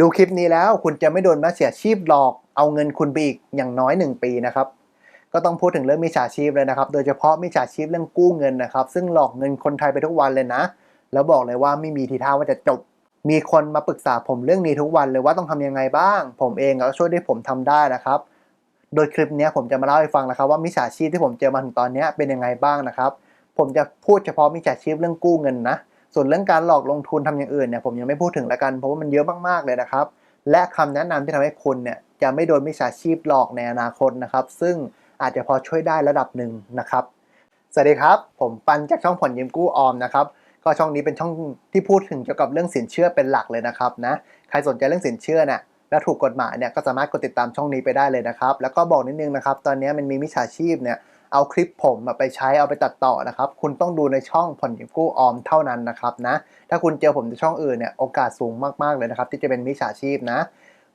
ดูคลิปนี้แล้วคุณจะไม่โดนมิจฉาชีพหลอกเอาเงินคุณไปอีกอย่างน้อย 1 ปีนะครับ ก็ต้องพูดถึงเรื่องมิจฉาชีพเลยนะครับ โดยเฉพาะมิจฉาชีพเรื่องกู้เงินนะครับ ซึ่งหลอกเงินคนไทยไปทุกวันเลยนะ แล้วบอกเลยว่าไม่มีทีท่าว่าจะจบ มีคนมาปรึกษาผมเรื่องนี้ทุกวันเลยว่าต้องทำยังไงบ้าง ผมเองก็ช่วยได้ผมทำได้นะครับ โดยคลิปนี้ผมจะมาเล่าให้ฟังนะครับ ว่ามิจฉาชีพที่ผมเจอมาถึงตอนนี้เป็นยังไงบ้างนะครับ ผมจะพูดเฉพาะมิจฉาชีพเรื่องกู้เงินนะ ส่วนเรื่องการหลอกลงทุนทำอย่างอื่นเนี่ยผมยังไม่พูดถึงละกันเพราะว่ามันเยอะมากๆเลยนะครับ และคำแนะนำที่ทำให้คุณเนี่ยจะไม่โดนมิจฉาชีพหลอกในอนาคตนะครับ ซึ่งอาจจะพอช่วยได้ระดับหนึ่งนะครับ สวัสดีครับ ผมปันจากช่องผ่อนยืมกู้ออมนะครับก็ช่องนี้เป็นช่องที่พูดถึงเกี่ยวกับเรื่องสินเชื่อเป็นหลักเลยนะครับนะใครสนใจเรื่องสินเชื่อเนี่ยและถูกกฎหมายเนี่ยก็สามารถกดติดตามช่องนี้ไปได้เลยนะครับ แล้วก็บอกนิดนึงนะครับ ตอนนี้มันมีมิจฉาชีพเนี่ย เอาคลิปผมไปใช้เอาไปตัดต่อนะครับ คุณต้องดูในช่องผ่อนยืมกู้ออมเท่านั้นนะครับนะ ถ้าคุณเจอผมในช่องอื่นเนี่ยโอกาสสูงมากๆเลยนะครับที่จะเป็นมิจฉาชีพนะ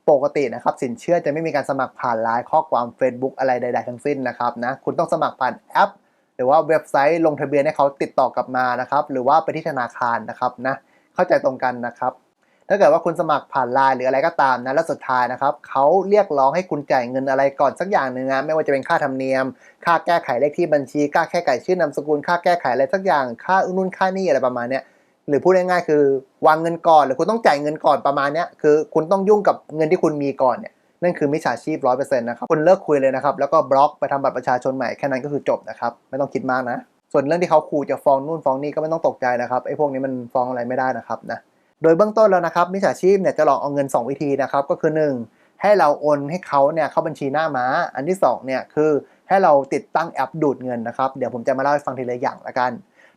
ปกตินะครับสินเชื่อจะไม่มีการสมัครผ่านไลน์ข้อความ Facebook อะไรใด ๆ ทั้งสิ้นนะครับนะคุณต้องสมัครผ่านแอป หรือว่าเว็บไซต์ลงทะเบียนให้เขาติดต่อกลับมานะครับหรือว่าไปที่ธนาคารนะครับนะเข้าใจตรงกันนะครับ ถ้าเกิดว่าคุณสมัครผ่านไลน์หรืออะไรก็ตามนะแล้วสุดท้ายนะครับเขาเรียกร้องให้คุณจ่ายเงินอะไรก่อนสักอย่างหนึ่งนะไม่ว่าจะเป็นค่าธรรมเนียม ค่าแก้ไขเลขที่บัญชี ค่าแก้ไขชื่อนามสกุล ค่าแก้ไขอะไรสักอย่าง ค่านู่นค่านี่อะไรประมาณเนี้ยหรือพูดง่ายๆคือวางเงินก่อนหรือคุณต้องจ่ายเงินก่อนประมาณเนี้ยคือคุณต้องยุ่งกับเงินที่คุณมีก่อนเนี่ยนั่นคือมิจฉาชีพร้อยเปอร์เซ็นต์นะครับคุณเลิกคุยเลยนะครับแล้วก็บล็อกไปทำบัตรประชาชนใหม่แค่นั้นก็คือจบนะครับไม่ต้องคิดมากนะ ส่วนเรื่องที่เขาขู่จะฟ้องนู่นฟ้องนี่ก็ไม่ต้องตกใจนะครับไอ้พวกนี้มันฟ้องอะไรไม่ได้นะครับนะ โดยเบื้องต้นแล้วนะครับมิจฉาชีพเนี่ยจะหลอกเอาเงิน 2 วิธีนะครับก็คือ 1 ให้เราโอนให้เขาเนี่ยเข้าบัญชีหน้าม้า อันที่2เนี่ยคือให้เราติดตั้งแอปดูดเงินนะครับเดี๋ยวผมจะมาเล่าให้ฟังทีละอย่างละกัน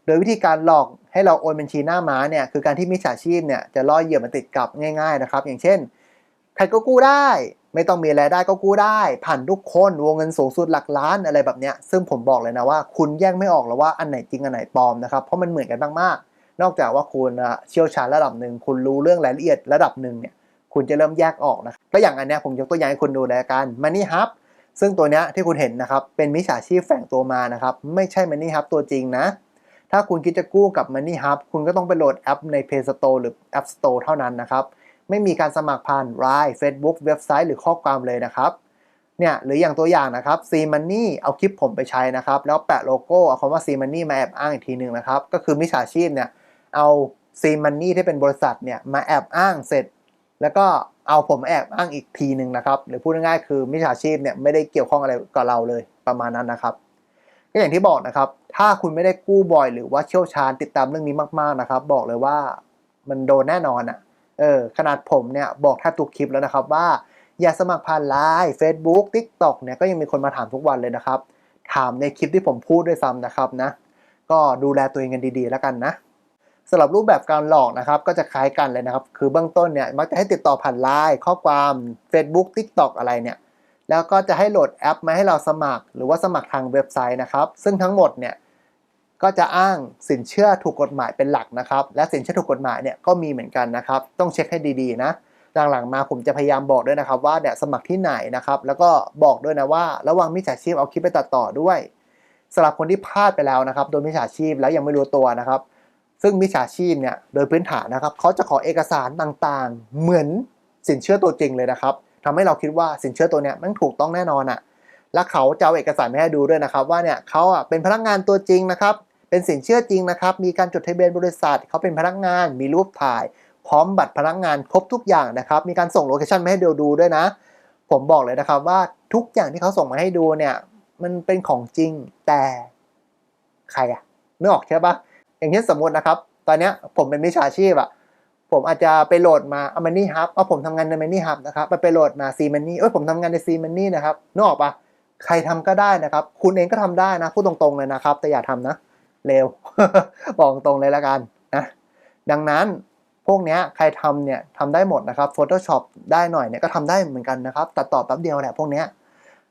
โดยวิธีการหลอกให้เราโอนบัญชีหน้าม้าเนี่ยคือการที่มิจฉาชีพเนี่ยจะล่อเหยื่อมาติดกับง่ายๆนะครับอย่างเช่นใครก็กู้ได้ไม่ต้องมีรายได้ก็กู้ได้ ผ่านทุกคนวงเงินสูงสุดหลักล้านอะไรแบบเนี้ยซึ่งผมบอกเลยนะว่า คุณแยกไม่ออกแล้วว่าอันไหนจริงอันไหนปลอมนะครับเพราะมันเหมือนกันมากๆ นอกจากว่าคุณเชี่ยวชาญระดับหนึ่งคุณรู้เรื่องรายละเอียดระดับหนึ่งเนี่ยคุณจะเริ่มแยกออกนะก็อย่างอันเนี้ยผมยกตัวอย่างให้คุณดูเลยละกัน Money Hub ซึ่งตัวเนี้ยที่คุณเห็นนะครับเป็นมิจฉาชีพแฝงตัวมานะครับไม่ใช่ Money Hub ตัวจริงนะ ถ้าคุณคิดจะกู้กับ Money Hub คุณก็ต้องไปโหลดแอปใน Play Store หรือ App Store เท่านั้นนะครับไม่มีการสมัครผ่าน Line Facebook เว็บไซต์หรือข้อความเลยนะครับเนี่ยหรืออย่างตัวอย่างนะครับ C Money เอาคลิปผมไปใช้นะครับ แล้วแปะโลโก้เอาคำว่า C Money มาแอบอ้างอีกทีหนึ่งนะครับ ก็คือมิจฉาชีพเนี่ย เอา C Money ที่เป็นบริษัทเนี่ยมาแอบอ้างเสร็จ แล้วก็เอาผมแอบอ้างอีกทีหนึ่งนะครับ หรือพูดง่ายๆคือมิจฉาชีพเนี่ยไม่ได้เกี่ยวข้องอะไรกับเราเลยประมาณนั้นนะครับก็อย่างที่บอกนะครับ ถ้าคุณไม่ได้กู้บ่อย หรือว่าเชี่ยวชาญติดตามเรื่องนี้มากๆนะครับ บอกเลยว่ามันโดนแน่นอนอะเออขนาดผมเนี่ยบอกแทบทุกคลิปแล้วนะครับว่าอย่าสมัครผ่านไลน์ Facebook TikTok เนี่ยก็ยังมีคนมาถามทุกวันเลยนะครับ ถามในคลิปที่ผมพูดด้วยซ้ำนะครับนะ ก็ดูแลตัวเองกันดีๆแล้วกันนะ สำหรับรูปแบบการหลอกนะครับก็จะคล้ายกันเลยนะครับ คือเบื้องต้นเนี่ยมักจะให้ติดต่อผ่านไลน์ข้อความ Facebook TikTok อะไรเนี่ยแล้วก็จะให้โหลดแอปมาให้เราสมัคร หรือว่าสมัครทางเว็บไซต์นะครับ ซึ่งทั้งหมดเนี่ยก็จะอ้างสินเชื่อถูกกฎหมายเป็นหลักนะครับ และสินเชื่อถูกกฎหมายเนี่ยก็มีเหมือนกันนะครับ ต้องเช็คให้ดีๆนะหลังๆมาผมจะพยายามบอกด้วยนะครับว่าเนี่ยสมัครที่ไหนนะครับ แล้วก็บอกด้วยนะว่าระวังมิจฉาชีพเอาคลิปไปตัดต่อด้วยสำหรับคนที่พลาดไปแล้วนะครับ โดนมิจฉาชีพแล้วยังไม่รู้ตัวนะครับ ซึ่งมิจฉาชีพเนี่ยโดยพื้นฐานนะครับเขาจะขอเอกสารต่างๆ เหมือนสินเชื่อตัวจริงเลยนะครับทำให้เราคิดว่าสินเชื่อตัวเนี้ยมันถูกต้องแน่นอนอะและเขาจะเอาเอกสารมาให้ดูด้วยนะครับ ว่าเนี่ยเขาอะเป็นพนักงานตัวจริงนะครับเป็นสินเชื่อจริงนะครับ มีการจดทะเบียนบริษัทเขาเป็นพนักงาน มีรูปถ่าย พร้อมบัตรพนักงานครบทุกอย่างนะครับ มีการส่งโลเคชั่นมาให้ดูดูด้วยนะ ผมบอกเลยนะครับว่าทุกอย่างที่เขาส่งมาให้ดูเนี่ย มันเป็นของจริงแต่ใครอะนึกออกใช่ปะ อย่างเช่นสมมตินะครับ ตอนนี้ผมเป็นมิจฉาชีพอะผมอาจจะไปโหลดมาเอามันนี่ฮับเอาผมทำงานในมันนี่ฮับนะครับไปไปโหลดมาซีมันนี่เอ้ยผมทำงานในซีมันนี่นะครับนึกออกปะใครทำก็ได้นะครับ คุณเองก็ทำได้นะพูดตรงๆเลยนะครับ แต่อย่าทำนะเร็วบอกตรงเลยละกันนะดังนั้นพวกเนี้ยใครทำเนี่ยทำได้หมดนะครับ Photoshop ได้หน่อยเนี่ยก็ทำได้เหมือนกันนะครับตัดต่อแป๊บเดียวแหละพวกเนี้ย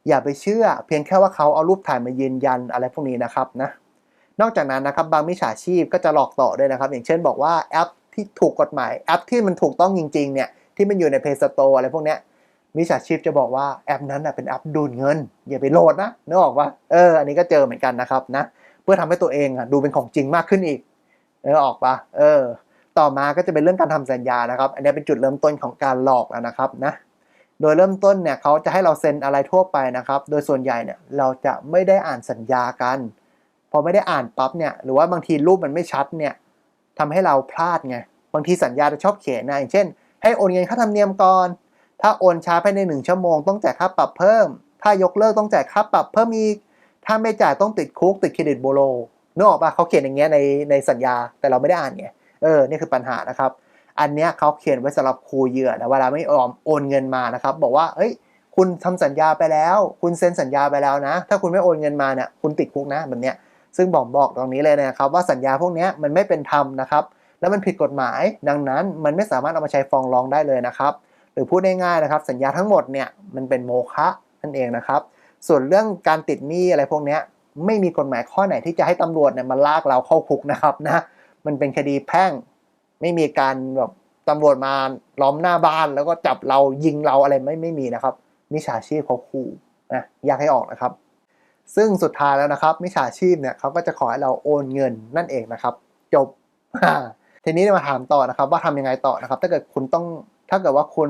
อย่าไปเชื่อเพียงแค่ว่าเขาเอารูปถ่ายมายืนยันอะไรพวกนี้นะครับนะ นอกจากนั้นนะครับบางมิจฉาชีพก็จะหลอกต่อด้วยนะครับ อย่างเช่นบอกว่าแอปที่ถูกกฎหมายแอปที่มันถูกต้องจริงๆเนี่ยที่มันอยู่ใน Play Store อะไรพวกเนี้ยมิจฉาชีพจะบอกว่าแอปนั้นเป็นแอปดูดเงิน อย่าไปโหลดนะนึกออกปะเอออันนี้ก็เจอเหมือนกันนะครับนะเพื่อทำให้ตัวเองอะดูเป็นของจริงมากขึ้นอีกนึกออกปะเออ ต่อมาก็จะเป็นเรื่องการทำสัญญานะครับ อันนี้เป็นจุดเริ่มต้นของการหลอกแล้วนะครับนะโดยเริ่มต้นเนี่ยเขาจะให้เราเซ็นอะไรทั่วไปนะครับ โดยส่วนใหญ่เนี่ยเราจะไม่ได้อ่านสัญญากัน พอไม่ได้อ่านปั๊บเนี่ยหรือว่าบางทีรูปมันไม่ชัดเนี่ยทำให้เราพลาดไงบางทีสัญญาจะชอบเขียนนะอย่างเช่น ให้โอนเงินค่าธรรมเนียมก่อน ถ้าโอนช้าภายในหนึ่งชั่วโมงต้องจ่ายค่าปรับเพิ่ม ถ้ายกเลิกต้องจ่ายค่าปรับเพิ่มอีก ถ้าไม่จ่ายต้องติดคุกติดเครดิตโบโลนึกออกปะเขาเขียนอย่างเงี้ยในในสัญญาแต่เราไม่ได้อ่านไงเออนี่คือปัญหานะครับ อันเนี้ยเขาเขียนไว้สำหรับครูเหยื่อนะเวลาไม่ออมโอนเงินมานะครับบอกว่าเอ้ยคุณทำสัญญาไปแล้ว คุณเซ็นสัญญาไปแล้วนะ ถ้าคุณไม่โอนเงินมาเนี่ยคุณติดคุกนะแบบเนี้ย ซึ่งบอกบอกตรงนี้เลยนะครับว่าสัญญาพวกนี้มันไม่เป็นธรรมนะครับแล้วมันผิดกฎหมาย ดังนั้นมันไม่สามารถเอามาใช้ฟ้องร้องได้เลยนะครับหรือพูดง่ายๆนะครับ สัญญาทั้งหมดเนี่ยมันเป็นโมฆะนั่นเองนะครับ ส่วนเรื่องการติดหนี้อะไรพวกนี้ไม่มีกฎหมายข้อไหนที่จะให้ตำรวจเนี่ยมาลากเราเข้าคุกนะครับนะมันเป็นคดีแพ่งไม่มีการแบบตำรวจมาล้อมหน้าบ้าน แล้วก็จับเรายิงเราอะไรไม่ไม่มีนะครับมิจฉาชีพเขาขู่นะอยากให้ออกนะครับ ซึ่งสุดท้ายแล้วนะครับมิจฉาชีพเนี่ยเขาก็จะขอให้เราโอนเงินนั่นเองนะครับ จบ ทีนี้มาถามต่อนะครับ ว่าทำยังไงต่อนะครับ ถ้าเกิดคุณต้องถ้าเกิดว่าคุณ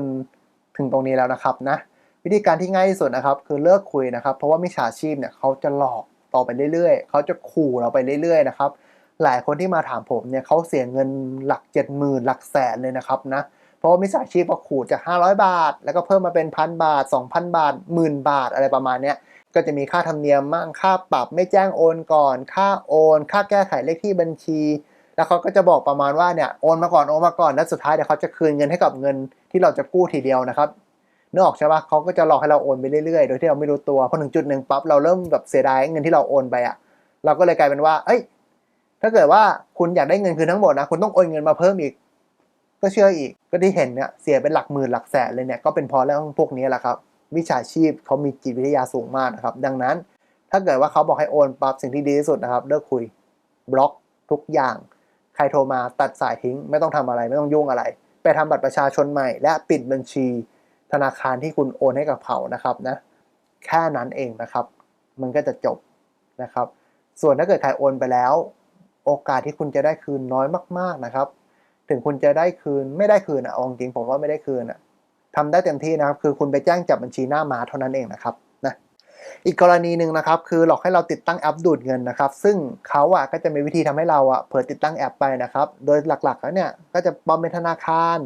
ถึงตรงนี้แล้วนะครับนะวิธีการที่ง่ายที่สุดนะครับ คือเลิกคุยนะครับ เพราะว่ามิจฉาชีพเนี่ยเขาจะหลอกต่อไปเรื่อยๆเขาจะขู่เราไปเรื่อยๆนะครับหลายคนที่มาถามผมเนี่ยเขาเสียเงินหลักเจ็ดหมื่นหลักแสนเลยนะครับนะเราะมิจฉาชีพก็ขู่จาก 500 บาท แล้วก็เพิ่มมาเป็นพันบาท 2,000 บาทหมื่นบาทอะไรประมาณเนี้ยก็จะมีค่าธรรมเนียมมั่งค่าปรับไม่แจ้งโอนก่อน ค่าโอน ค่าแก้ไขเลขที่บัญชี แล้วเขาก็จะบอกประมาณว่าเนี่ยโอนมาก่อนโอนมาก่อนแล้วสุดท้ายเดี๋ยวเขาจะคืนเงินให้กับเงินที่เราจะกู้ทีเดียวนะครับนึกออกใช่ปะเขาก็จะหลอกให้เราโอนไปเรื่อยๆ โดยที่เราไม่รู้ตัวพอถึงจุดหนึ่งปั๊บเราเริ่มแบบเสียดายเงินที่เราโอนไปอะเราก็เลยกลายเป็นว่า เอ้ย ถ้าเกิดว่าคุณอยากได้เงินคืนทั้งหมดนะ คุณต้องโอนเงินมาเพิ่มอีก ก็เชื่ออีก ก็ที่เห็นเนี่ยเสียเป็นหลักหมื่นหลักแสนเลยเนี่ยก็เป็นเพราะเรื่องพวกนี้แหละครับวิชาชีพเขามีจิตวิทยาสูงมากนะครับ ดังนั้นถ้าเกิดว่าเขาบอกให้โอนปรับสิ่งที่ดีที่สุดนะครับเลิกคุยบล็อกทุกอย่าง ใครโทรมาตัดสายทิ้ง ไม่ต้องทำอะไรไม่ต้องยุ่งอะไร ไปทำบัตรประชาชนใหม่ และปิดบัญชีธนาคารที่คุณโอนให้กับเขานะครับนะแค่นั้นเองนะครับ มันก็จะจบนะครับ ส่วนถ้าเกิดใครโอนไปแล้ว โอกาสที่คุณจะได้คืนน้อยมาก ๆนะครับ ถึงคุณจะได้คืนไม่ได้คืนอะอาจริงผมว่าไม่ได้คืนอะทำได้เต็มที่นะครับ คือคุณไปแจ้งจับบัญชีหน้ามาเท่านั้นเองนะครับนะอีกกรณีหนึ่งนะครับ คือหลอกให้เราติดตั้งแอปดูดเงินนะครับ ซึ่งเขาอะก็จะมีวิธีทำให้เราอะเผลอติดตั้งแอปไปนะครับ โดยหลักๆแล้วเนี่ยก็จะปลอมเป็นธนาคาร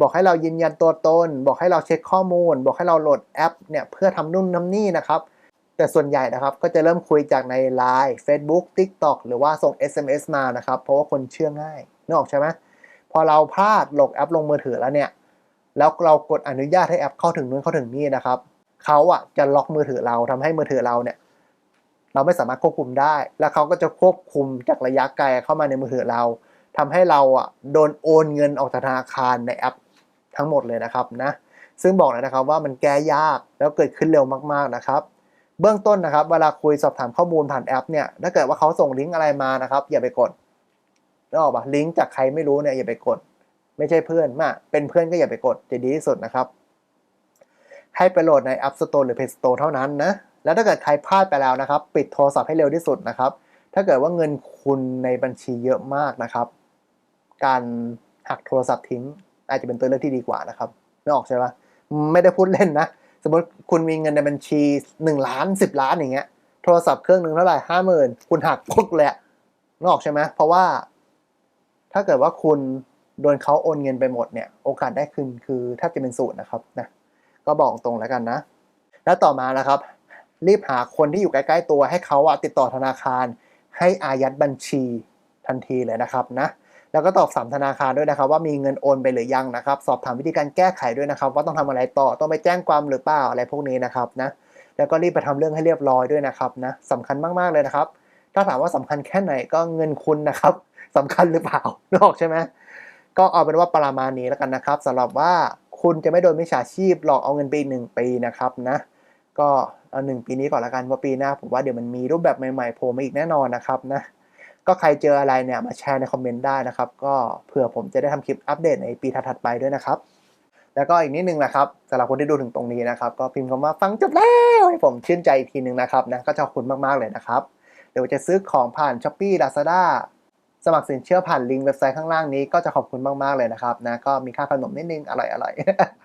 บอกให้เรายืนยันตัวตน บอกให้เราเช็คข้อมูล บอกให้เราโหลดแอปเนี่ยเพื่อทำนู่นทำนี่นะครับแต่ส่วนใหญ่นะครับก็จะเริ่มคุยจากใน Line Facebook TikTok หรือว่าส่ง SMS มานะครับ เพราะว่าคนเชื่อง่ายนึกออกใช่ไหม พอเราพลาดโหลดแอปลงมือถือแล้วเนี่ย แล้วเรากดอนุญาตให้แอปเข้าถึงนู้นเข้าถึงนี่นะครับเขาอะจะล็อกมือถือเราทำให้มือถือเราเนี่ย เราไม่สามารถควบคุมได้ แล้วเขาก็จะควบคุมจากระยะไกลเข้ามาในมือถือเราทำให้เราอะโดนโอนเงินออกจากธนาคารในแอปทั้งหมดเลยนะครับนะ ซึ่งบอกเลยนะครับว่ามันแก้ยากแล้วเกิดขึ้นเร็วมากๆนะครับ เบื้องต้นนะครับ เวลาคุยสอบถามข้อมูลผ่านแอปเนี่ย ถ้าเกิดว่าเขาส่งลิงก์อะไรมานะครับ อย่าไปกด นึกออกปะลิงก์จากใครไม่รู้เนี่ยอย่าไปกด ไม่ใช่เพื่อนมาเป็นเพื่อนก็อย่าไปกดจะดีที่สุดนะครับ ให้ไปโหลดใน App Store หรือ Play Store เท่านั้นนะ แล้วถ้าเกิดใครพลาดไปแล้วนะครับ ปิดโทรศัพท์ให้เร็วที่สุดนะครับ ถ้าเกิดว่าเงินคุณในบัญชีเยอะมากนะครับ การหักโทรศัพท์ทิ้ง อาจจะเป็นตัวเลือกที่ดีกว่านะครับนึกออกใช่ปะไม่ได้พูดเล่นนะสมมติคุณมีเงินในบัญชีหนึ่งล้านสิบล้านอย่างเงี้ยโทรศัพท์เครื่องหนึ่งเท่าไหร่ห้าหมื่นคุณหักปุ๊กเลยอะนึกออกใช่ไหมเพราะว่า ถ้าเกิดว่าคุณโดนเขาโอนเงินไปหมดเนี่ย โอกาสได้คืนคือแทบจะเป็นศูนย์นะครับนะก็บอกตรงแล้วกันนะ แล้วต่อมานะครับ รีบหาคนที่อยู่ใกล้ๆตัวให้เขาอะติดต่อธนาคาร ให้อายัดบัญชีทันทีเลยนะครับนะแล้วก็ตอบสามธนาคารด้วยนะครับ ว่ามีเงินโอนไปหรือยังนะครับ สอบถามวิธีการแก้ไขด้วยนะครับ ว่าต้องทำอะไรต่อต้องไปแจ้งความหรือเปล่าอะไรพวกนี้นะครับนะแล้วก็รีบไปทำเรื่องให้เรียบร้อยด้วยนะครับนะสำคัญมากๆเลยนะครับ ถ้าถามว่าสำคัญแค่ไหนก็เงินคุณนะครับสำคัญหรือเปล่านึกออกใช่ไหมก็เอาเป็นว่าประมาณนี้แล้วกันนะครับสำหรับว่าคุณจะไม่โดนมิจฉาชีพหลอกเอาเงินไปอีกหนึ่งปีนะครับนะก็เอาหนึ่งปีนี้ก่อนละกันเพราปีหน้าผมว่าเดี๋ยวมันมีรูปแบบใหม่ๆโผล่มาอีกแน่นอนนะครับนะก็ใครเจออะไรเนี่ยมาแชร์ในคอมเมนต์ได้นะครับ ก็เผื่อผมจะได้ทำคลิปอัปเดตในปีถัดๆไปด้วยนะครับ แล้วก็อีกนิดนึงนะครับสำหรับคนที่ดูถึงตรงนี้นะครับ ก็พิมพ์คำว่าฟังจบแล้วให้ผมชื่นใจอีกทีนึงนะครับนะก็ขอบคุณมากๆเลยนะครับ เดี๋ยวจะซื้อของผ่าน s h อ p e e Lazada สมัครสินเชื่อผ่านลิงก์เว็บไซต์ข้างล่างนี้ก็จะขอบคุณมาก ๆ เลยนะครับนะก็มีค่าขนมนิดนึง อร่อย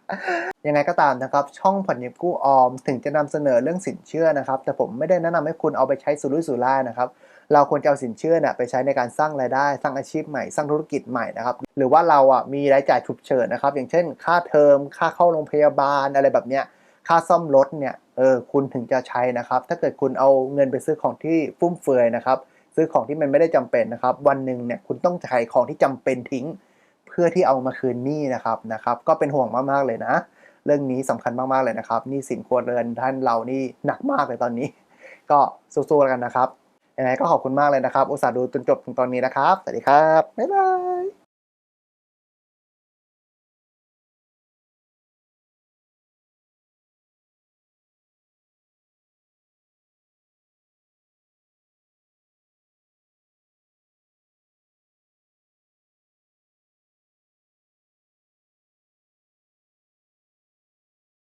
ๆ ยังไงก็ตามนะครับ ช่องผ่อนยืมกู้ออม ถึงจะนำเสนอเรื่องสินเชื่อนะครับ แต่ผมไม่ได้แนะนำให้คุณเอาไปใช้สุรุ่ยสุร่ายนะครับ เราควรจะเอาสินเชื่อเนี่ยไปใช้ในการสร้างรายได้ สร้างอาชีพใหม่ สร้างธุรกิจใหม่นะครับ หรือว่าเราอะมีรายจ่ายฉุกเฉินนะครับ อย่างเช่น ค่าเทอม ค่าเข้าโรงพยาบาลอะไรแบบเนี้ย ค่าซ่อมรถเนี่ยเออคุณถึงจะใช้นะครับ ถ้าเกิดคุณเอาเงินไปซื้อของที่ฟุ่มเฟือยนะครับ ซื้อของที่มันไม่ได้จำเป็นนะครับ วันหนึ่งเนี่ยคุณต้องขายของที่จำเป็นทิ้ง เพื่อที่เอามาคืนหนี้นะครับนะครับ ก็เป็นห่วงมากๆเลยนะ เรื่องนี้สำคัญมากๆเลยนะครับนี้สินครัวเรือนท่านเรานี่หนักมากเลยตอนนี้ ก็สู้ๆกันนะครับยังไงก็ขอบคุณมากเลยนะครับ อุตส่าห์ดูจนจบถึงตอนนี้นะครับ สวัสดีครับ บ๊ายบาย